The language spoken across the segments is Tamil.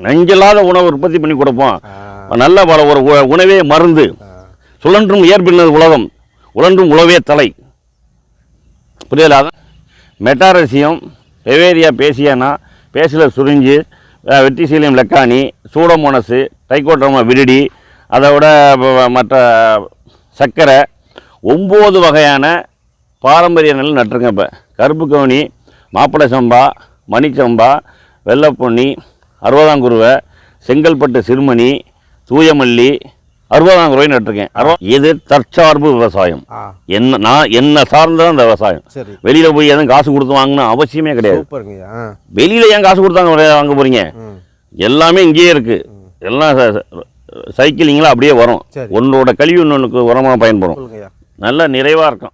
நெஞ்சில்லாத உணவு உற்பத்தி பண்ணி கொடுப்போம். நல்ல பல ஒரு உ- உணவே மருந்து. சுழன்றும் இயற்பின்னது உலகம் உழன்றும் உழவே தலை. புரியல அதான் Metarhizium Beauveria bassiana Bacillus சுரிஞ்சு Verticillium lecanii Pseudomonas Trichoderma viride அதை விட மற்ற சர்க்கரை ஒம்பது வகையான பாரம்பரிய நெல் நட்டுருங்க இப்போ. கருப்பு கவுனி மாப்பிளை சம்பா மணிச்சம்பா வெள்ளைப்பொன்னி அறுபதாங்குருவை செங்கல்பட்டு சிறுமணி தூயமல்லி அறுபதாங்குருவை நட்டிருக்கேன் அறுப இது தற்சார்பு விவசாயம். என்ன நான் என்ன சார்ந்ததான் அந்த விவசாயம். வெளியில் போய் எதுவும் காசு கொடுத்து வாங்கணும் அவசியமே கிடையாது. வெளியில் ஏன் காசு கொடுத்தாங்க வாங்க போகிறீங்க எல்லாமே இங்கேயே இருக்குது எல்லாம் ச- ச- சைக்கிளிங்கில் அப்படியே வரும். ஒன்றோட கழிவு இன்னொன்றுக்கு உரமாக பயன்படும். நல்ல நிறைவாக இருக்கும்.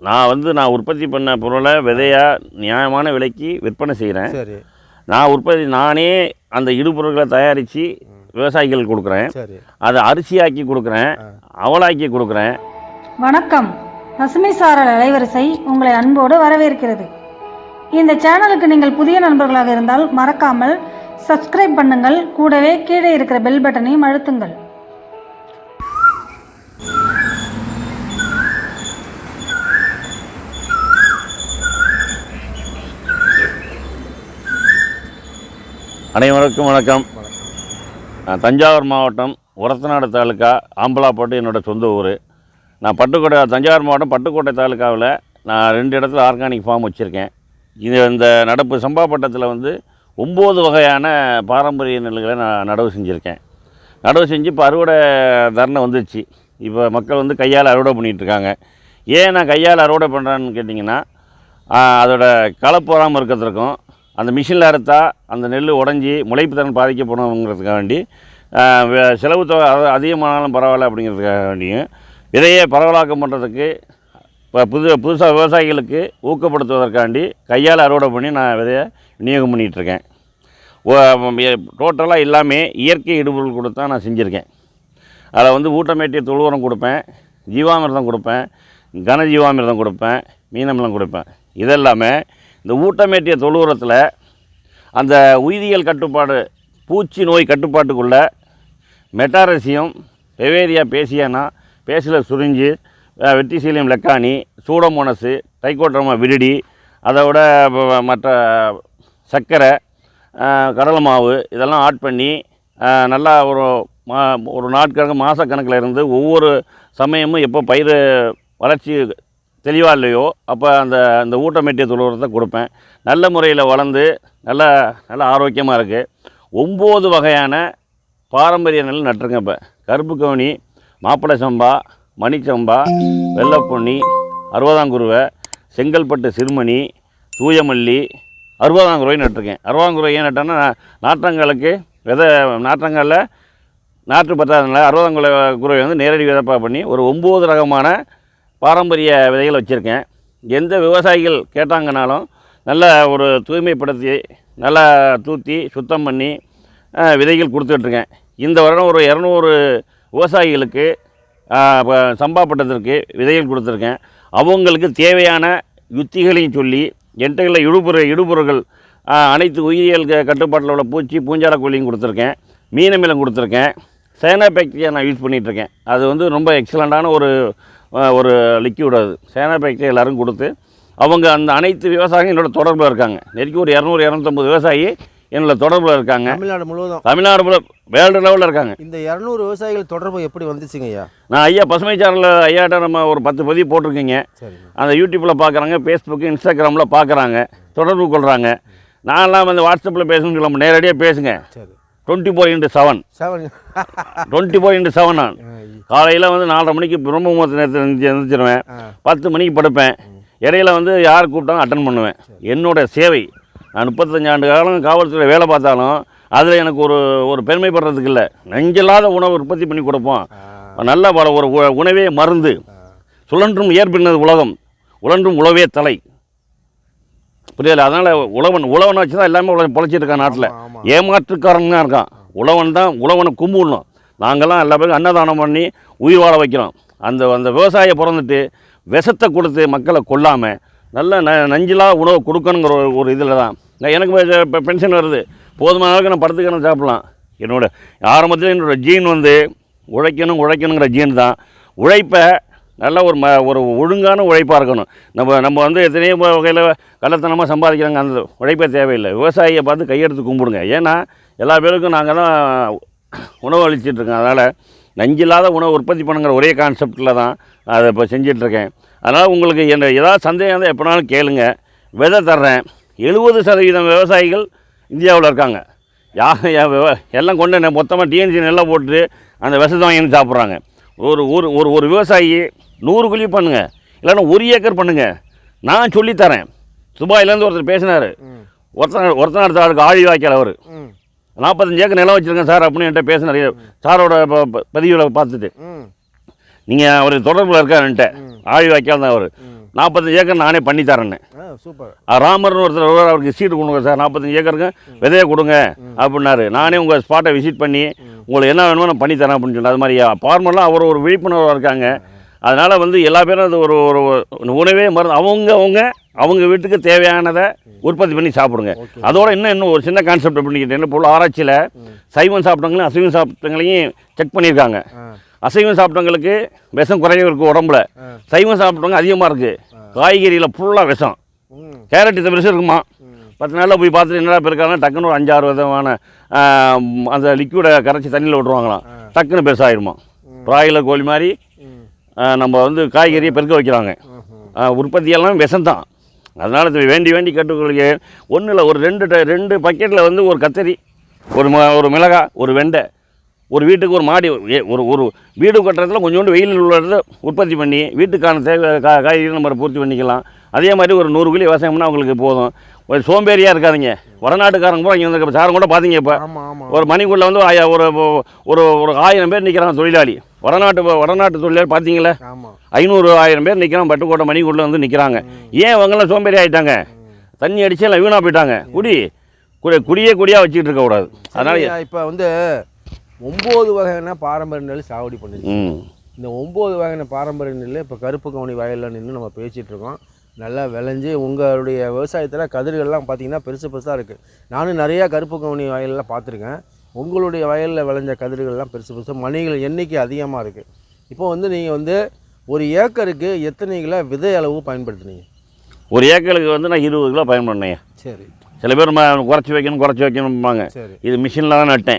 நான் வந்து நான் உற்பத்தி பண்ண பொருளை விதையா நியாயமான விலைக்கு விற்பனை செய்கிறேன் நான் உற்பத்தி நானே அந்த இடுபொருட்களை தயாரித்து விவசாயிகளுக்கு கொடுக்குறேன். அதை அரிசியாக்கி கொடுக்குறேன். அவலாக்கி கொடுக்குறேன். வணக்கம். பசுமை சாரல் அலைவரிசை உங்களை அன்போடு வரவேற்கிறது. இந்த சேனலுக்கு நீங்கள் புதிய நண்பர்களாக இருந்தால் மறக்காமல் சப்ஸ்கிரைப் பண்ணுங்கள். கூடவே கீழே இருக்கிற பெல் பட்டனையும் அழுத்துங்கள். அனைவருக்கும் வணக்கம். தஞ்சாவூர் மாவட்டம் உரத்தநாடு தாலுக்கா ஆம்பலாப்பட்டு என்னோட சொந்த ஊர். நான் பட்டுக்கோட்டை தஞ்சாவூர் மாவட்டம் பட்டுக்கோட்டை தாலுக்காவில் நான் ரெண்டு இடத்துல ஆர்கானிக் ஃபார்ம் வச்சுருக்கேன். இது இந்த நடப்பு சம்பாப்பட்டத்தில் வந்து ஒம்பது வகையான பாரம்பரிய நெல்களை நான் நடவு செஞ்சுருக்கேன். நடவு செஞ்சு இப்போ அறுவடை தருணம் வந்துருச்சு. இப்போ மக்கள் வந்து கையால் அறுவடை பண்ணிகிட்ருக்காங்க ஏன் நான் கையால் அறுவடை பண்ணுறேன்னு கேட்டிங்கன்னா அதோட கலப்பு வராமல் இருக்கிறதுக்கும் அந்த மிஷினில் அறுத்தா அந்த நெல் உடஞ்சி முளைப்பு திறன் பாதிக்கப்படணுங்கிறதுக்காக வேண்டி செலவு தொகை அதிகமானாலும் பரவாயில்ல அப்படிங்கிறதுக்காக வேண்டியும் விதையை பரவலாக்கம் பண்ணுறதுக்கு இப்போ புது புதுசாக விவசாயிகளுக்கு ஊக்கப்படுத்துவதற்காண்டி கையால் அறுவடை பண்ணி நான் விதையை விநியோகம் பண்ணிகிட்ருக்கேன். டோட்டலாக எல்லாமே இயற்கை இடுபொருள் கொடுத்து தான் நான் செஞ்சுருக்கேன். அதில் வந்து ஊட்டமேட்டிய தொழு உரம் கொடுப்பேன் ஜீவாமிர்தம் கொடுப்பேன் கன ஜீவாமிர்தம் கொடுப்பேன் மீனமிலம் கொடுப்பேன். இதெல்லாமே இந்த ஊட்டமேட்டிய தொழுவுரத்தில் அந்த உயிரியல் கட்டுப்பாடு பூச்சி நோய் கட்டுப்பாட்டுக்குள்ள Metarhizium Beauveria bassiana Bacillus சுரிஞ்சு Verticillium lecanii Pseudomonas Trichoderma viride அதோட மற்ற சர்க்கரை கடலை மாவு இதெல்லாம் ஆட் பண்ணி நல்லா ஒரு மா ஒரு நாட்கணக்கு மாதக்கணக்கில் இருந்து ஒவ்வொரு சமயமும் எப்போ பயிர் வளர்ச்சி தெளிவாக இல்லையோ அப்போ அந்த அந்த ஊட்டமேட்டிய தொழுவுரத்தை கொடுப்பேன். நல்ல முறையில் வளர்ந்து நல்ல நல்ல ஆரோக்கியமாக இருக்குது ஒம்பது வகையான பாரம்பரிய நெல் நட்டுருங்க இப்போ. கருப்பு கவுனி மாப்பிள்ளை சம்பா மணிச்சம்பா வெள்ளப்பொன்னி அறுபதாங்குருவை செங்கல்பட்டு சிறுமணி தூயமல்லி அறுபதாங்குருவை நட்டிருக்கேன். அறுபதாங்குருவை ஏன் நட்டேன்னா நாற்றங்களுக்கு விதை நாற்றங்களில் நாற்று பற்றாதனால அறுபதாங்குல குருவை வந்து நேரடி விதப்பாக பண்ணி ஒரு ஒம்பது ரகமான பாரம்பரிய விதைகள் வச்சுருக்கேன். எந்த விவசாயிகள் கேட்டாங்கனாலும் நல்ல ஒரு தூய்மைப்படுத்தி நல்லா தூத்தி சுத்தம் பண்ணி விதைகள் கொடுத்துட்ருக்கேன். இந்த வருடம் ஒரு இரநூறு விவசாயிகளுக்கு சம்பா பட்டத்திற்கு விதைகள் கொடுத்துருக்கேன். அவங்களுக்கு தேவையான யுத்திகளையும் சொல்லி என்கிட்ட இடுபுற இடுபொருள்கள் அனைத்து உயிரியல் கட்டுப்பாட்டில் உள்ள பூச்சி பூஞ்சால கோழியும் கொடுத்துருக்கேன். மீனமிலம் கொடுத்துருக்கேன். சேனாபேக்டீரியா நான் யூஸ் பண்ணிகிட்ருக்கேன் அது வந்து ரொம்ப எக்ஸலண்ட்டான ஒரு ஒரு லிக்யூட் அது. சேனாபேக்டீரியா எல்லாரும் கொடுத்து அவங்க அந்த அனைத்து விவசாயியும் என்னோட தொடர்பில் இருக்காங்க. நெருக்கி ஒரு இரநூறு இரநூத்தம்பது விவசாயி என்னோட தொடர்பில் இருக்காங்க. தமிழ்நாடு முழுவதும். தமிழ்நாடு போல வேர்ல்டு லெவலில் இருக்காங்க. இந்த இரநூறு விவசாயிகள் தொடர்பு எப்படி வந்துச்சுங்க ஐயா? நான் ஐயா பசுமை சேனலில் ஐயாட்ட நம்ம ஒரு பத்து பதிவு போட்டிருக்கீங்க. அந்த யூடியூப்பில் பார்க்குறாங்க ஃபேஸ்புக்கு இன்ஸ்டாகிராமில் பார்க்குறாங்க தொடர்பு கொள்கிறாங்க நான்லாம் வந்து வாட்ஸ்அப்பில் பேசணும்னு சொல்ல நேரடியாக பேசுங்க. சரி. Twenty four into seven seven twenty four into seven நான் காலையில் வந்து நாலரை மணிக்கு பிரம்ம முகூர்த்த நேரத்தில் எழுந்திரிச்சு எழுந்திரிச்சிருவேன். பத்து மணிக்கு படுப்பேன். இடையில வந்து யார் கூப்பிட்டாலும் அட்டன் பண்ணுவேன். என்னோட சேவை. நான் முப்பத்தஞ்சு ஆண்டு காலம் காவல்துறை வேலை பார்த்தாலும் அதில் எனக்கு ஒரு ஒரு பெருமைப்படுறதுக்கு இல்லை. நெஞ்சில்லாத உணவு உற்பத்தி பண்ணி கொடுப்போம். நல்ல பல ஒரு உ- உணவே மருந்து. சுழன்றும் இயற்பின்னது உலகம். உழன்றும் உழவே தலை. புரியல. அதனால் உழவன் உழவனை வச்சு தான் எல்லாமே உழ- பொழைச்சிட்டு இருக்கான் நாட்டில். ஏமாற்றுக்காரன் இருக்கான். உழவன் தான் உழவனை கும்பிடணும். நாங்கள்லாம் எல்லா பேரும் அன்னதானம் பண்ணி உயிர் வாழ வைக்கிறோம். அந்த அந்த விவசாயியை பிறந்துட்டு விஷத்தை கொடுத்து மக்களை கொல்லாமல் நல்ல ந நஞ்சிலா உணவு கொடுக்கணுங்கிற ஒரு ஒரு இதில் தான். எனக்கு இப்போ பென்ஷன் வருது. போதுமான அளவுக்கு நான் படுத்துக்கணும் சாப்பிட்லாம். என்னோட ஆரம்பத்தில் என்னோட ஜீன் வந்து உழைக்கணும் உழைக்கணுங்கிற ஜீன் தான். உழைப்பை நல்ல ஒரு ம ஒரு ஒழுங்கான உழைப்பாக இருக்கணும். நம்ம நம்ம வந்து எத்தனையோ வகையில் கள்ளத்தனமாக சம்பாதிக்கிறாங்க. அந்த உழைப்பே தேவையில்லை. விவசாயியை பார்த்து கையெடுத்து கும்பிடுங்க. ஏன்னா எல்லா பேருக்கும் நாங்கள் தான் உணவு அளிச்சிட்ருக்கோம் அதனால் நஞ்சில்லாத உணவு உற்பத்தி பண்ணுங்கிற ஒரே கான்செப்டில் தான் அதை இப்போ செஞ்சிட்ருக்கேன் அதனால் உங்களுக்கு என்ன ஏதாவது சந்தேகம் இருந்தால் எப்போனாலும் கேளுங்க. விதை தர்றேன். எழுபது சதவீதம் விவசாயிகள் இந்தியாவில் இருக்காங்க. யா விவ- எல்லாம் கொண்டு மொத்தமாக டிஎன்சி நெல்லை போட்டு அந்த விஷத்தை வாங்கி சாப்பிட்றாங்க. ஒரு ஒரு ஒரு ஒரு விவசாயி நூறு குழி பண்ணுங்க. இல்லைன்னா ஒரு ஏக்கர் பண்ணுங்க. நான் சொல்லித்தரேன். துபாயிலேருந்து ஒருத்தர் பேசினார். ஒருத்தன் ஒருத்தன் அடுத்த ஆளுக்கு ஆழி வாய்க்கால் அவர். நாற்பத்தஞ்சு ஏக்கர் நிலம் வச்சுருக்கேன் சார் அப்படின்னு என்கிட்ட பேசினார். சாரோட பதிவில் பார்த்துட்டு. நீங்கள் அவர் தொடர்பில் இருக்காருன்ட்ட ஆழி வாய்க்கால் தான் அவர். நாற்பத்தஞ்சு ஏக்கர் நானே பண்ணி தரேன்னு. ஆ சூப்பர். ஆ, ராமர்னு ஒருத்தர் அவருக்கு சீட்டு கொடுங்க சார். நாற்பத்தஞ்சு ஏக்கருக்கு விதையை கொடுங்க அப்படின்னாரு. நானே உங்கள் ஸ்பாட்டை விசிட் பண்ணி உங்களுக்கு என்ன வேணுமோ நான் பண்ணி தரேன் அப்படின்னு சொன்னேன் அது மாதிரி ஃபார்மர்லாம் அவர் ஒரு விழிப்புணர்வாக இருக்காங்க. அதனால் வந்து எல்லா பேரும் அது ஒரு ஒரு உணவே மருந்து. அவங்க அவங்க அவங்க வீட்டுக்கு தேவையானதை உற்பத்தி பண்ணி சாப்பிடுங்க. அதோட இன்னும் இன்னும் ஒரு சின்ன கான்செப்ட் பண்ணிக்கிட்டேன் என்ன பொருள் ஆராய்ச்சியில் சைவம் சாப்பிட்டவங்களையும் அசைவம் சாப்பிட்டவங்களையும் செக் பண்ணியிருக்காங்க. அசைவம் சாப்பிட்டவங்களுக்கு விஷம் குறைய இருக்குது உடம்புல. சைவம் சாப்பிட்டவங்க அதிகமாக இருக்குது காய்கறியில் ஃபுல்லாக விஷம். கேரட் இந்த பெருசு இருக்குமா? பத்து நாளில் போய் பார்த்துட்டு என்னடா பெருக்காங்கன்னா டக்குன்னு ஒரு அஞ்சாறு விதமான அந்த லிக்விடை கரைச்சி தண்ணியில் விட்ருவாங்களாம். டக்குன்னு பெருசாகிடுமா பிராய்லர் கோழி மாதிரி நம்ம வந்து காய்கறியை பெருக்க வைக்கிறாங்க. உற்பத்தியெல்லாம் விஷந்தான் அதனால் இது வேண்டி வேண்டி கட்டுக்கொள்க ஒன்றும் இல்லை ஒரு ரெண்டு ட- ரெண்டு பக்கெட்டில் வந்து ஒரு கத்தரி ஒரு ம ஒரு மிளகாய் ஒரு வெண்டை ஒரு வீட்டுக்கு ஒரு மாடி ஒரு ஒரு வீடு கட்டுறதுல கொஞ்சோண்டு வெயில் உள்ளதை உற்பத்தி பண்ணி வீட்டுக்கான தேவை கா காய்கறி நம்ம பூர்த்தி பண்ணிக்கலாம். அதே மாதிரி ஒரு நூறு கிலோ விவசாயம் பண்ணால் அவங்களுக்கு போதும். ஒரு சோம்பேறியாக இருக்காதீங்க. வடநாட்டுக்காரங்க கூட இங்கே வந்து சாரம் கூட பார்த்தீங்க இப்போ. ஒரு மணிக்குள்ளே வந்து ஆய- ஒரு ஒரு ஒரு ஆயிரம் பேர் நிற்கிறாங்க தொழிலாளி. வடநாட்டு வடநாட்டு தொழிலாளி பார்த்தீங்களா ஐநூறு ஆயிரம் பேர் நிற்கிறான் பட்டுக்கோட்டை மணிக்குள்ளே வந்து நிற்கிறாங்க ஏன் இவங்கெல்லாம் சோம்பேறி ஆயிட்டாங்க? தண்ணி அடிச்சு எல்லாம் வீணாக போயிட்டாங்க. குடி குடி குடியே குடியாக வச்சுக்கிட்டு இருக்கக்கூடாது அதனால இப்போ வந்து ஒம்பது வகையான பாரம்பரிய நெல் சாகுபடி பண்ணிருக்கு இந்த ஒம்பது வகையான பாரம்பரிய நெல் இப்போ கருப்பு கவுனி வயலில் நின்று நம்ம பேசிகிட்டு இருக்கோம். நல்லா விளைஞ்சு உங்களுடைய விவசாயத்தில் கதிர்கள்லாம் பார்த்தீங்கன்னா பெருசு பெருசாக இருக்குது நானும் நிறையா கருப்பு கவுனி வயலில் பார்த்துருக்கேன் உங்களுடைய வயலில் விளைஞ்ச கதிர்கள்லாம் பெருசு பெருசாக மணிகள் எண்ணிக்கை அதிகமாக இருக்குது இப்போ வந்து நீங்கள் வந்து ஒரு ஏக்கருக்கு எத்தனை கிலோ விதை அளவு பயன்படுத்துனீங்க? ஒரு ஏக்கருக்கு வந்து நான் இருபது கிலோ பயன் பண்ணேன் சரி. சில பேர் ம குறைச்சி வைக்கணும் குறைச்சி வைக்கணும்பாங்க. இது மிஷினில் தான் நட்டேன்.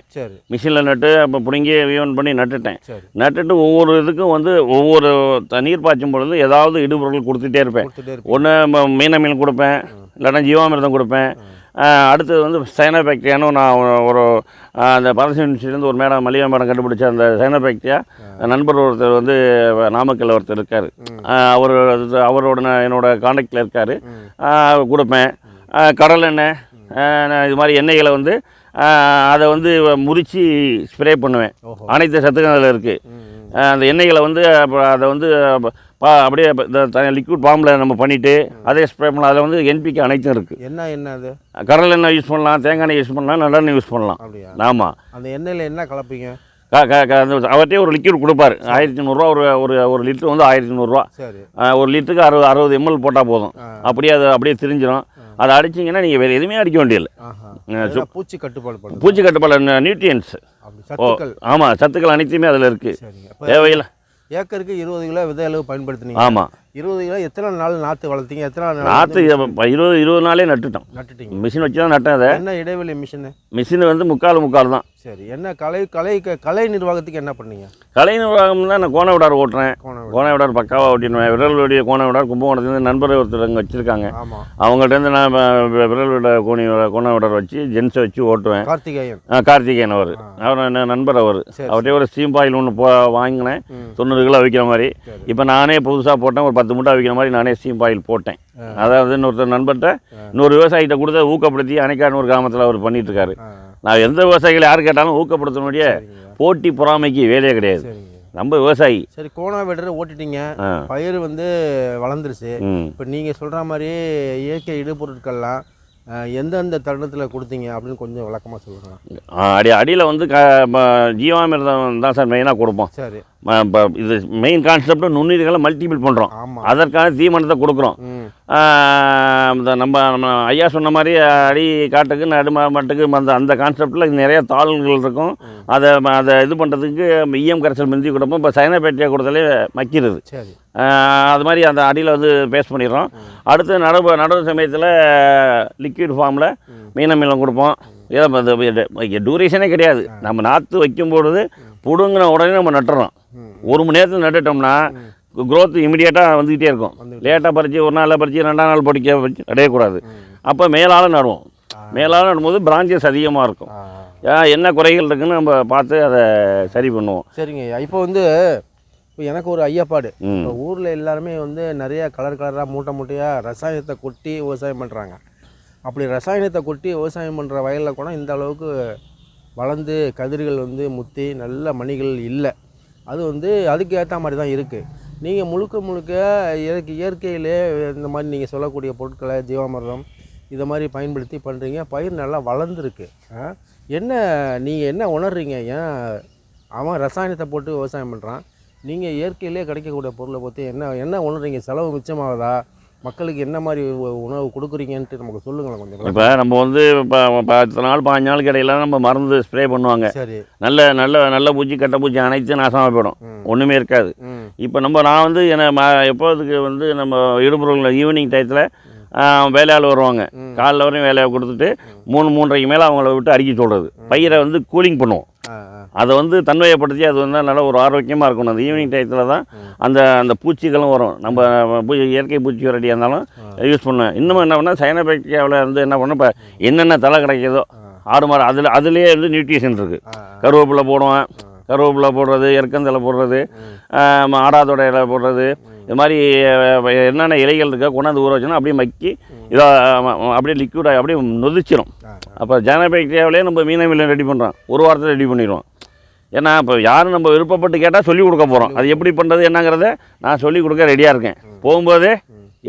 மிஷினில் நட்டு அப்போ பிடுங்கி வீவன் பண்ணி நட்டுட்டேன். நட்டுட்டு ஒவ்வொரு இதுக்கும் வந்து ஒவ்வொரு த- நீர் பாய்ச்சும் பொழுது ஏதாவது இடுபொருள் கொடுத்துட்டே இருப்பேன். ஒன்று மீன மீன் கொடுப்பேன். இல்லைன்னா ஜீவாமிர்தம் கொடுப்பேன். அடுத்தது வந்து சைனோபாக்டீரியான்னு நான் ஒரு- அந்த பரசி யூனிவர்சிட்டிலேருந்து ஒரு மேடம் மலிவா மேடம் கண்டுபிடிச்ச அந்த சைனோபாக்டீரியா நண்பர் ஒருத்தர் வந்து நாமக்கல்ல ஒருத்தர் இருக்கார். அவர் அவரோட நான் என்னோட காண்டாக்டில் இருக்கார். கொடுப்பேன். கடல் எண்ணெய் ஆஹ் நான் இது மாதிரி எண்ணெய்களை வந்து அதை வந்து முறித்து ஸ்ப்ரே பண்ணுவேன். அனைத்து சத்துக்கள் அதில் இருக்குது. அந்த எண்ணெய்களை வந்து அதை வந்து பா அப்படியே இந்த லிக்விட் பாம்பில் நம்ம பண்ணிவிட்டு அதே ஸ்ப்ரே பண்ணலாம். அதில் வந்து என்பிக்கு அனைத்தும் இருக்குது என்ன என்ன அது? கடல் எண்ணெய் யூஸ் பண்ணலாம் தேங்காய் எண்ணெய் யூஸ் பண்ணலாம் நல்லெண்ணெய் யூஸ் பண்ணலாம். ஆமாம் அந்த எண்ணெயில் என்ன கலப்பீங்க? அவர்கிட்டே ஒரு லிக்விட் கொடுப்பாரு. ஆயிரத்தி நூறுரூவா ஒரு ஒரு ஒரு லிட்டர் வந்து ஆயிரத்தி நூறுரூவா ஒரு லிட்டருக்கு அறுபது அறுபது எம்எல் போட்டால் போதும். அப்படியே அது அப்படியே திரிஞ்சிடும் அதை அடிச்சிங்கன்னா நீங்கள் வேறு எதுவுமே அடிக்க வேண்டியதில்லை. பூச்சி கட்டுப்பாடு பூச்சி கட்டுப்பாடு நியூட்ரியன்ஸ் ஓ சத்துக்கள். ஆமாம் சத்துக்கள் அனைத்துமே அதில் இருக்குது தேவையில்லை. ஏக்கருக்கு இருபது கிலோ விதை அளவு பயன்படுத்துனீங்க. ஆமாம் இருபது கிலோ எத்தனை நாள் நாற்று வளர்த்தீங்க? எத்தனை நாள் நாற்று இருபது இருபது நாளே நட்டுட்டோம். நட்டுட்டீங்க. மிஷின் வச்சு தான் நட்டேன் அதை. என்ன இடைவெளி மிஷினு மிஷின் வந்து முக்கால் முக்கால் தான். சரி என்ன கலை கலை கலை நிர்வாகத்துக்கு என்ன பண்ணீங்க? கலை நிர்வாகம் தான் நான் கோண விடார் ஓட்டுறேன். கோண விடார். பக்காவாக ஓட்டிடுவேன். விரலுடைய கோண விடார் கும்பகோணத்துலேருந்து நண்பர் ஒருத்தர் அங்கே வச்சுருக்காங்க. அவங்கள்ட்டேருந்து நான் வ- விரல் விட கோணி கோண விடார் வச்சு ஜென்ஸை வச்சு ஓட்டுவேன். கார்த்திகேயன். கார்த்திகேயன் அவர். அவர் என்ன நண்பர் அவர். அவர்கிட்ட ஒரு ஸ்டீம் பாயில் ஒன்று போ வாங்கினேன். தொண்ணூறு கிலோ விற்கிற மாதிரி. இப்போ நானே புதுசாக போட்டேன் ஒரு பத்து மூட்டை விற்கிற மாதிரி நானே ஸ்டீம் பாயில் போட்டேன். அதாவது இன்னொருத்தர் நண்பர்கிட்ட இன்னொரு விவசாயிகிட்ட கொடுத்து ஊக்கப்படுத்தி அணைக்காடு ஒரு கிராமத்தில் அவர் பண்ணிட்டு இருக்காரு ஆ. நான் எந்த விவசாயிகள் யார் கேட்டாலும் ஊக்கப்படுத்தணுடைய சரிங்க. போட்டி பொறாமைக்கு வேலையே கிடையாது. நம்ம விவசாயி. சரி கோணா விடுற ஓட்டிட்டீங்க. பயிர் வந்து வளர்ந்துருச்சு. இப்போ நீங்கள் சொல்கிற மாதிரி இயற்கை இடுபொருட்கள்லாம் எந்தெந்த தருணத்தில் கொடுத்தீங்க அப்படின்னு கொஞ்சம் விளக்கமாக சொல்லுங்களேன் ஆ, அடி அடியில் வந்து க ஜீவாமிர்தம் தான் சார் மெயினாக கொடுப்போம். சரி. ம- ப- இது மெயின் கான்செப்ட் நுண்ணுயிர்களை மல்டிபிள் பண்ணுறோம் அதற்கான தீவனத்தை கொடுக்குறோம். நம்ம நம்ம ஐயா சொன்ன மாதிரி அடி காட்டுக்கு நடும மட்டுக்கு அந்த அந்த கான்செப்டில் நிறைய தாள்கள் இருக்கும். அதை அதை இது பண்ணுறதுக்கு ஈயம் கரைசல் மிந்தி கொடுப்போம். இப்போ சைனபேட்டியா கொடுத்தாலே ஆஹ் அது மாதிரி அந்த அடியில் வந்து பேஸ்ட் பண்ணிடுறோம். அடுத்து நடவு நடவு சமயத்தில் லிக்விட் ஃபார்மில் மீனமீலம் கொடுப்போம். இதை டூரேஷனே கிடையாது. நம்ம நாற்று வைக்கும் பொழுது பிடுங்கின உடனே நம்ம நட்டுறோம். ஒரு மணி நேரத்தில் நட்டுட்டோம்னா growth இமிடியேட்டாக வந்துக்கிட்டே இருக்கும். லேட்டாக பறித்து ஒரு நாளில் பறித்து ரெண்டாம் நாள் படிக்க அடையக்கூடாது. அப்போ மேலால் நடுவோம். மேலால் நடும்போது பிரான்ச்சஸ் அதிகமாக இருக்கும். என்ன குறைகள் இருக்குன்னு நம்ம பார்த்து அதை சரி பண்ணுவோம். சரிங்க இப்போ வந்து இப்போ எனக்கு ஒரு ஐயப்பாடு. இப்போ ஊரில் எல்லாருமே வந்து நிறைய கலர் கலராக மூட்டை மூட்டையாக ரசாயனத்தை கொட்டி விவசாயம் பண்ணுறாங்க அப்படி ரசாயனத்தை கொட்டி விவசாயம் பண்ணுற வயலில் கூட இந்த அளவுக்கு வளர்ந்து கதிர்கள் வந்து முத்தி நல்ல மணிகள் இல்லை. அது வந்து அதுக்கு ஏற்ற மாதிரி தான் இருக்குது நீங்கள் முழுக்க முழுக்க இயற்கை இயற்கையிலே இந்த மாதிரி நீங்கள் சொல்லக்கூடிய பொருட்களை ஜீவாமிர்தம் இதை மாதிரி பயன்படுத்தி பண்ணுறீங்க பயிர் நல்லா வளர்ந்துருக்கு. ஆ? என்ன நீங்கள் என்ன உணர்றீங்க? ஏன் அவன் ரசாயனத்தை போட்டு விவசாயம் பண்ணுறான் நீங்கள் இயற்கையிலே கிடைக்கக்கூடிய பொருளை பற்றி என்ன என்ன உணர்றீங்க? செலவு மிச்சமாகுதா? மக்களுக்கு என்ன மாதிரி உணவு கொடுக்குறீங்கன்ட்டு நமக்கு சொல்லுங்களேன் கொஞ்சம். இப்போ நம்ம வந்து இப்போ பத்து நாள் பாஞ்சு நாளுக்கு இடையில நம்ம மருந்து ஸ்ப்ரே பண்ணுவாங்க. சரி. நல்ல நல்ல நல்ல பூச்சி கெட்ட பூச்சி அனைத்தும் நாசமாக போயிடும். ஒன்றுமே இருக்காது. இப்போ நம்ம நான் வந்து என்ன எப்போதுக்கு வந்து நம்ம இடுபொருள் ஈவினிங் டயத்தில் வேலையாள் வருவாங்க. காலைல வரையும் வேலையை கொடுத்துட்டு மூணு மூன்றரைக்கு மேலே அவங்கள விட்டு அடிக்க சொல்கிறது பயிரை வந்து கூலிங் பண்ணுவோம். அதை வந்து தன்மையப்படுத்தி அது வந்து நல்ல ஒரு ஆரோக்கியமாக இருக்கணும். அந்த ஈவினிங் டயத்தில் தான். அந்த அந்த பூச்சிகளும் வரும். நம்ம பூ இயற்கை பூச்சி வெரைட்டியாக இருந்தாலும் யூஸ் பண்ணுவேன் இன்னமும் என்ன பண்ணால் சைனபேக்டீரியாவில் வந்து என்ன பண்ண இப்போ என்னென்ன தலை கிடைக்குதோ ஆடு மாடு அதில் அதுலேயே வந்து நியூட்ரிஷன் இருக்குது கருவேப்பிலை போடுவேன். கருவேப்பிலை போடுறது எருக்கந்தலை போடுறது ஆடாதோட இலை போடுறது இது மாதிரி என்னென்ன இலைகள் இருக்கோ கொண்டாந்து ஊற வச்சோன்னா அப்படியே மக்கி இதை அப்படியே லிக்விடாக அப்படியே நொதிச்சிரும். ஆ அப்போ ஜனபேக்டீரியாவிலே நம்ம மீனமில்லம் ரெடி பண்ணுறோம் ஒரு வாரத்தில் ரெடி பண்ணிடுவோம். ஏன்னா இப்போ யாரும் நம்ம விருப்பப்பட்டு கேட்டால் சொல்லிக் கொடுக்க போகிறோம் அது எப்படி பண்ணுறது என்னங்கிறத நான் சொல்லிக் கொடுக்க ரெடியாக இருக்கேன். போகும்போதே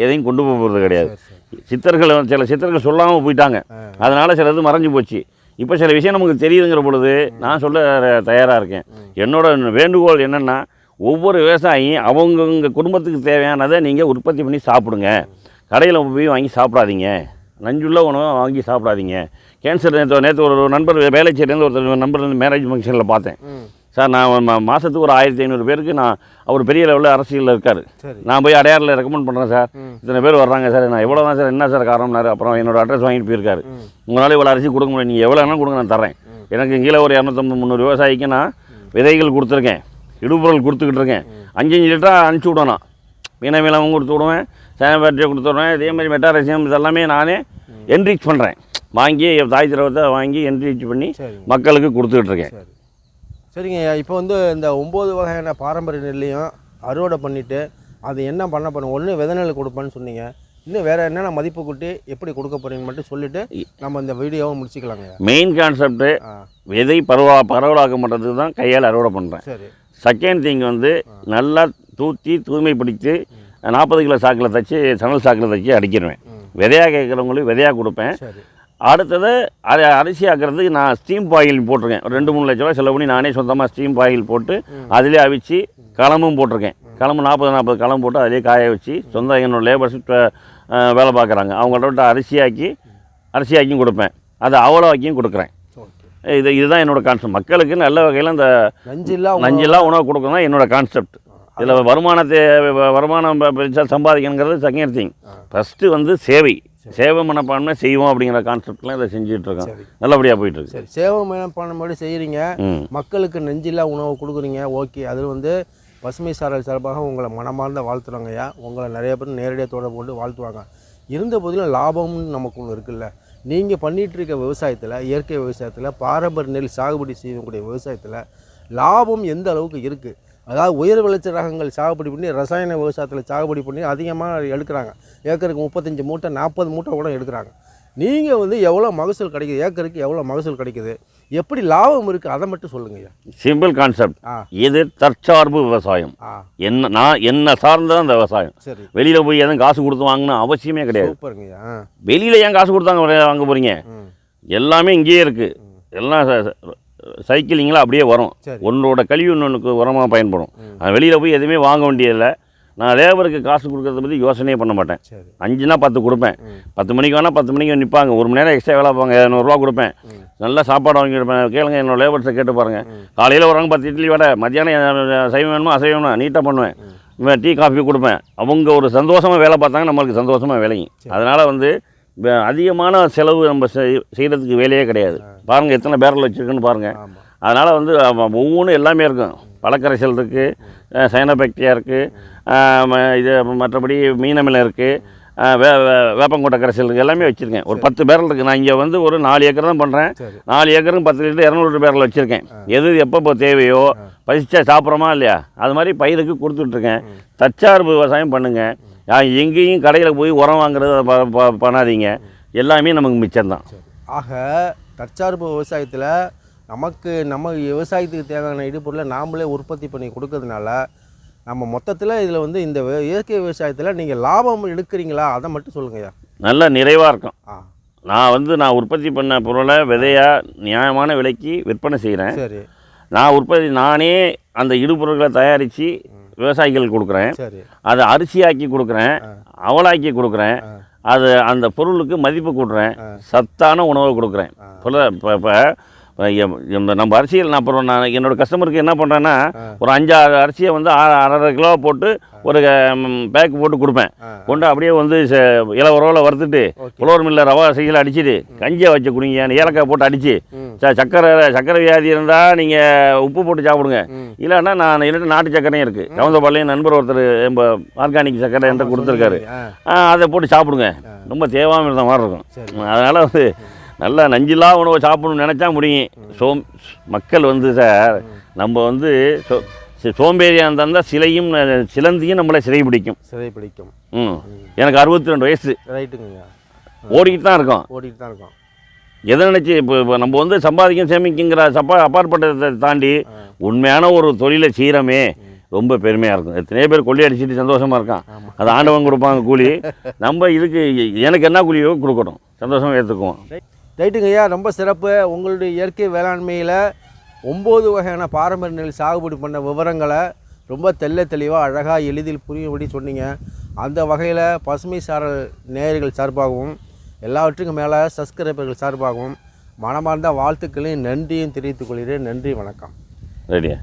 எதையும் கொண்டு போக போகிறது கிடையாது. சித்தர்கள் சில சித்தர்கள் சொல்லாமல் போயிட்டாங்க. அதனால் சிலது மறைஞ்சு போச்சு. இப்போ சில விஷயம் நமக்கு தெரியுதுங்கிற பொழுது நான் சொல்ல தயாராக இருக்கேன். என்னோட வேண்டுகோள் என்னென்னா ஒவ்வொரு விவசாயியும் அவங்கவுங்க குடும்பத்துக்கு தேவையானதை நீங்கள் உற்பத்தி பண்ணி சாப்பிடுங்க. கடையில் போய் வாங்கி சாப்பிடாதீங்க. நஞ்சுள்ள உணவை வாங்கி சாப்பிடாதீங்க. கேன்சர் நேற்று நேற்று ஒரு நண்பர் வேலைச்சேரிலேருந்து ஒருத்தர் நண்பர் மேரேஜ் ஃபங்க்ஷனில் பார்த்தேன். சார் நான் மா- மாசத்துக்கு ஒரு ஆயிரத்தி ஐநூறு பேருக்கு நான் அவர் பெரிய லெவலில் அரசியலில் இருக்கார். நான் போய் அடையாறில் ரெக்கமெண்ட் பண்ணுறேன் சார். இத்தனை பேர் வர்றாங்க சார். நான் எவ்வளோ தான் சார் என்ன சார் காரணம்னாரு அப்புறம் என்னோட அட்ரஸ் வாங்கிட்டு போயிருக்காரு. உங்களால் இவ்வளோ அரிசி கொடுக்க முடியும். நீங்கள் எவ்வளோ வேணாலும் கொடுங்க நான் தரேன். எனக்கு கீழே ஒரு இரநூத்தம்பது முந்நூறு விவசாயிக்கு நான் விதைகள் கொடுத்துருக்கேன். இடுபொருள் கொடுத்துக்கிட்டு இருக்கேன் அஞ்சு அஞ்சு லிட்டராக அனுப்பிச்சி நான் மீன மீளமும் கொடுத்து விடுவேன். சேனபேட்டரியை கொடுத்து விடுவேன். இதே மாதிரி மெட்டாரசியம் இதெல்லாமே நானே என்ரிச் பண்ணுறேன் வாங்கி தாய் திரவத்தை வாங்கி என்ரிச் பண்ணி மக்களுக்கு கொடுத்துக்கிட்டு இருக்கேன் சரி. சரிங்க இப்போ வந்து இந்த ஒம்பது வகையான பாரம்பரிய நெல்லையும் அறுவடை பண்ணிவிட்டு அது என்ன பண்ண போறோம்? ஒன்று விதை நெல் கொடுப்பேன்னு சொன்னீங்க. இன்னும் வேறு என்னென்ன மதிப்பு கூட்டி எப்படி கொடுக்க போறீங்கன்னு மட்டும் சொல்லிவிட்டு நம்ம இந்த வீடியோவை முடிச்சுக்கலாங்க மெயின் கான்செப்ட்டு விதை பரவா பரவலாக்க பண்ணுறதுக்கு தான் கையால் அறுவடை பண்ணுறேன் சரி. செகண்ட் திங் வந்து நல்லா தூத்தி தூய்மைப்படுத்தி நாற்பது கிலோ சாக்கில் தச்சு சணல் சாக்கில் தச்சு அடிக்கிடுவேன். விதையாக கேட்குறவங்களுக்கு விதையாக கொடுப்பேன். அடுத்தது அதை அரிசி ஆக்கிறதுக்கு நான் ஸ்டீம் பாயில் போட்டிருக்கேன். ஒரு ரெண்டு மூணு லட்ச ரூபா செலவு பண்ணி நானே சொந்தமாக ஸ்டீம் பாயில் போட்டு அதிலே அவிச்சு களமும் போட்டிருக்கேன். களம்பு நாற்பது நாற்பது களம் போட்டு அதிலே காய வச்சு சொந்த என்னோட லேபர்ஸ் வேலை பார்க்குறாங்க. அவங்கள்ட்ட அரிசியாக்கி அரிசியாக்கியும் கொடுப்பேன். அதை அவ்வளோவாக்கியும் கொடுக்குறேன். ஓகே இது இதுதான் என்னோட கான்செப்ட் மக்களுக்கு நல்ல வகையில் இந்த நஞ்சில்லா உணவு. நஞ்செல்லாம் உணவு கொடுக்கணும் தான் என்னோட கான்செப்ட் இதில் வருமானத்தை வருமானம் பெ- பெருசா சம்பாதிக்கணுங்கிறது செகண்ட் திங். ஃபஸ்ட்டு வந்து சேவை. சேவை மனப்பான்மை செய்வோம் அப்படிங்கிற கான்செப்ட்லாம் இதை செஞ்சுட்டு இருக்கோம். நல்லபடியாக போயிட்டு இருக்கு. சரி சேவை மேம்பாடு செய்கிறீங்க மக்களுக்கு நெஞ்சில்லா உணவு கொடுக்குறீங்க. ஓகே. அது வந்து பசுமை சாரல் சார்பாக உங்களை மனமார்ந்த வாழ்த்துறாங்க ஐயா உங்களை நிறைய பேர் நேரடியாக தொடர்பு கொண்டு வாழ்த்துவாங்க. இருந்த போதிலும் லாபம்னு நமக்கு ஒன்று இருக்குல்ல. நீங்கள் பண்ணிகிட்டு இருக்க விவசாயத்தில் இயற்கை விவசாயத்தில் பாரம்பரிய நெல் சாகுபடி செய்யக்கூடிய விவசாயத்தில் லாபம் எந்த அளவுக்கு இருக்குது அதாவது உயர் விளைச்சல் ரகங்கள் சாகுபடி பண்ணி ரசாயன விவசாயத்தில் சாகுபடி பண்ணி அதிகமாக எடுக்கிறாங்க. ஏக்கருக்கு முப்பத்தஞ்சு மூட்டை நாற்பது மூட்டை கூட எடுக்கிறாங்க. நீங்கள் வந்து எவ்வளோ மகசூல் கிடைக்குது? ஏக்கருக்கு எவ்வளோ மகசூல் கிடைக்குது? எப்படி லாபம் இருக்குது அதை மட்டும் சொல்லுங்கய்யா. சிம்பிள் கான்செப்ட் இது தற்சார்பு விவசாயம்? என்ன நான் என்ன சார்ந்ததான் அந்த விவசாயம்? வெளியில் போய் எதுவும் காசு கொடுத்து வாங்கணும் அவசியமே கிடையாது. வெளியில் ஏன் காசு கொடுத்தாங்க வாங்க போகிறீங்க எல்லாமே இங்கேயே இருக்குது எல்லாம் சைக்கிளிங்கில் அப்படியே வரும். ஒன்றோட கழிவு இன்னொன்றுக்கு உரமாக பயன்படும். வெளியில் போய் எதுவுமே வாங்க வேண்டியதில்லை. நான் லேபருக்கு காசு கொடுக்கறத பற்றி யோசனையே பண்ண மாட்டேன். அஞ்சுனா பத்து கொடுப்பேன். பத்து மணிக்கு வேணால் பத்து மணிக்கு நிற்பாங்க ஒரு மணி நேரம் எக்ஸ்ட்ரா வேலை பார்ப்பாங்க. இரநூறுவா கொடுப்பேன். நல்லா சாப்பாடு வாங்கி கொடுப்பேன். கேளுங்க என்னோட லேபர்ஸை கேட்டு பாருங்கள். காலையில் வராங்க பத்து இட்லி வடை மத்தியானம் சைவம் வேணுமோ? அசைவம் வேணுமோ? நீட்டாக பண்ணுவேன். இவன் டீ காஃபி கொடுப்பேன். அவங்க ஒரு சந்தோஷமாக வேலை பார்த்தாங்க நம்மளுக்கு சந்தோஷமாக வேலையும் அதனால் வந்து அதிகமான செலவு நம்ம செய்- செய்கிறதுக்கு வேலையே கிடையாது. பாருங்கள் எத்தனை பேரல் வச்சுருக்குன்னு பாருங்கள் அதனால் வந்து ஒவ்வொன்றும் எல்லாமே இருக்கும். பழக்கரைசல் இருக்குது சைனோபாக்டீரியா இருக்குது இது மற்றபடி மீனமிலம் இருக்குது வே வேப்பங்கொட்டை கரைசல் இருக்குது எல்லாமே வச்சுருக்கேன். ஒரு பத்து பேரல் இருக்குது நான் இங்கே வந்து ஒரு நாலு ஏக்கர் தான் பண்ணுறேன் நாலு ஏக்கரும் பத்து லிட்டர் இரநூறு பேரில் வச்சுருக்கேன். எது எப்போ தேவையோ பசிச்சா சாப்பிட்றோமா இல்லையா? அது மாதிரி பயிருக்கு கொடுத்துட்ருக்கேன். தற்சார்பு விவசாயம் பண்ணுங்கள் எங்கேயும் கடையில் போய் உரம் வாங்குறத பண்ணாதீங்க. எல்லாமே நமக்கு மிச்சம்தான் ஆக தற்சார்பு விவசாயத்தில் நமக்கு நம்ம விவசாயத்துக்கு தேவையான இடுபொருளை நாமளே உற்பத்தி பண்ணி கொடுக்கறதுனால நம்ம மொத்தத்தில் இதில் வந்து இந்த இயற்கை விவசாயத்தில் நீங்கள் லாபம் எடுக்கிறீங்களா? அதை மட்டும் சொல்லுங்கய்யா நல்ல நிறைவாக இருக்கும். நான் வந்து நான் உற்பத்தி பண்ண பொருளை விதையாக நியாயமான விலைக்கு விற்பனை செய்கிறேன் சரி. நான் உற்பத்தி நானே அந்த இடுபொருட்களை தயாரித்து விவசாயிகளுக்கு கொடுக்குறேன். அதை அரிசியாக்கி கொடுக்குறேன். அவலாக்கி கொடுக்குறேன். அது அந்த பொருளுக்கு மதிப்பு கூட்டுறேன். சத்தான உணவை கொடுக்குறேன். இப்போ நம்ம அரிசியில் நான் அப்புறம் நான் என்னோட கஸ்டமருக்கு என்ன பண்ணுறேன்னா ஒரு அஞ்சு ஆறு அரிசியை வந்து அரை கிலோ போட்டு ஒரு பேக் போட்டு கொடுப்பேன். கொண்டு அப்படியே வந்து ச- இல உறவில் வறுத்துட்டு புலவர் மில்ல ரவா செய்யல அடிச்சிட்டு கஞ்சியை வச்சு குடிங்க ஏலக்காய் போட்டு. ச- சக்கரை சக்கரை வியாதி இருந்தால் நீங்கள் உப்பு போட்டு சாப்பிடுங்க. இல்லைன்னா நான் என்னட்டு நாட்டு சக்கரையும் இருக்குது கவுந்தபாளையம் நண்பர் ஒருத்தர் நம்ம ஆர்கானிக் சக்கரை என்கிட்ட கொடுத்துருக்காரு. அதை போட்டு சாப்பிடுங்க. ரொம்ப தேவாமல் இருந்த மாதிரி இருக்கும். அதனால் வந்து நல்லா நஞ்சில்லா உணவை சாப்பிடணும்னு நினச்சா முடியும். சோம் மக்கள் வந்து சார் நம்ம வந்து சோ சோம்பேறியாக இருந்தால் சிலையும் சிலந்தியும் நம்மளை சிறை பிடிக்கும். சிறை பிடிக்கும். ம். எனக்கு அறுபத்தி ரெண்டு வயசு. ரைட்டுங்கய்யா. ஓடிக்கிட்டு தான் இருக்கோம். ஓடிட்டு தான் இருக்கோம். எதை நினச்சி இப்போ இப்போ நம்ம வந்து சம்பாதிக்கும் சேமிக்குங்கிற சப்பா அப்பாற்பட்டதை தாண்டி உண்மையான ஒரு தொழிலை செய்கிறோமே ரொம்ப பெருமையாக இருக்கும். எத்தனையோ பேர் கொள்ளி அடிச்சுட்டு சந்தோஷமாக இருக்கான். அது ஆண்டவன் கொடுப்பாங்க கூலி. நம்ம இதுக்கு எனக்கு என்ன கூலியோ கொடுக்கட்டும் சந்தோஷமாக ஏற்றுக்குவோம் ரைட்டுங்கய்யா ரொம்ப சிறப்பு. உங்களுடைய இயற்கை வேளாண்மையில் ஒம்பது வகையான பாரம்பரிய நெல் சாகுபடி பண்ண விவரங்களை ரொம்ப தெல்ல தெளிவாக அழகாக எளிதில் புரியும்படி சொன்னீங்க. அந்த வகையில் பசுமை சாரல் நேயர்கள் சார்பாகவும் எல்லாவற்றுக்கும் மேலே சப்ஸ்கிரைபர்கள் சார்பாகவும் மனமார்ந்த வாழ்த்துக்களையும் நன்றியும் தெரிவித்துக் கொள்கிறேன். நன்றி வணக்கம். ரெடியா?